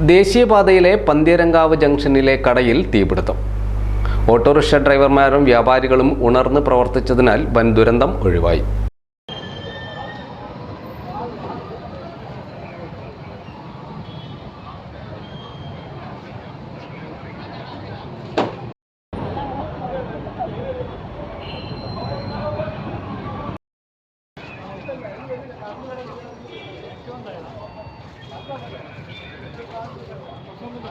ദേശീയപാതയിലെ പന്തീരങ്കാവ് ജംഗ്ഷനിലെ കടയിൽ തീപിടുത്തം. ഓട്ടോറിക്ഷ ഡ്രൈവർമാരും വ്യാപാരികളും ഉണർന്ന് പ്രവർത്തിച്ചതിനാൽ വൻ ദുരന്തം ഒഴിവായി.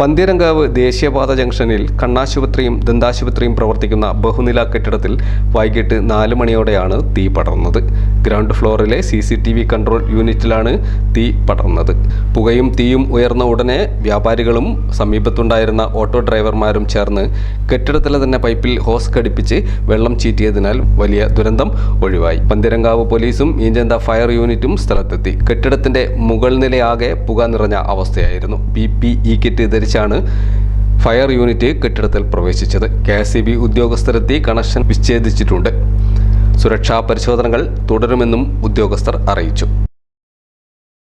പന്ത്യരങ്കാവ് ദേശീയപാത ജംഗ്ഷനിൽ കണ്ണാശുപത്രിയും ദന്താശുപത്രിയും പ്രവർത്തിക്കുന്ന ബഹുനില കെട്ടിടത്തിൽ വൈകിട്ട് നാല് മണിയോടെയാണ് തീ പടർന്നത്. Ground ഫ്ലോറിലെ C C T V control യൂണിറ്റിലാണ് തീ പടർന്നത്. പുകയും തീയും ഉയർന്ന ഉടനെ വ്യാപാരികളും സമീപത്തുണ്ടായിരുന്ന ഓട്ടോ ഡ്രൈവർമാരും ചേർന്ന് കെട്ടിടത്തിലെ തന്നെ പൈപ്പിൽ ഹോസ് ഘടിപ്പിച്ച് വെള്ളം ചീറ്റിയതിനാൽ വലിയ ദുരന്തം ഒഴിവായി. പന്തിരങ്കാവ് പോലീസും ഈഞ്ചന്ത ഫയർ യൂണിറ്റും സ്ഥലത്തെത്തി. കെട്ടിടത്തിന്റെ മുകൾ നിലയാകെ പുക നിറഞ്ഞ അവസ്ഥയായിരുന്നു. പി പി ഇ കിറ്റ് ധരിച്ചാണ് ഫയർ യൂണിറ്റ് കെട്ടിടത്തിൽ പ്രവേശിച്ചത്. കെ എസ് സി ബി ഉദ്യോഗസ്ഥരെത്തി കണക്ഷൻ വിച്ഛേദിച്ചിട്ടുണ്ട്. സുരക്ഷാ പരിശോധനകൾ തുടരുമെന്നും ഉദ്യോഗസ്ഥർ അറിയിച്ചു.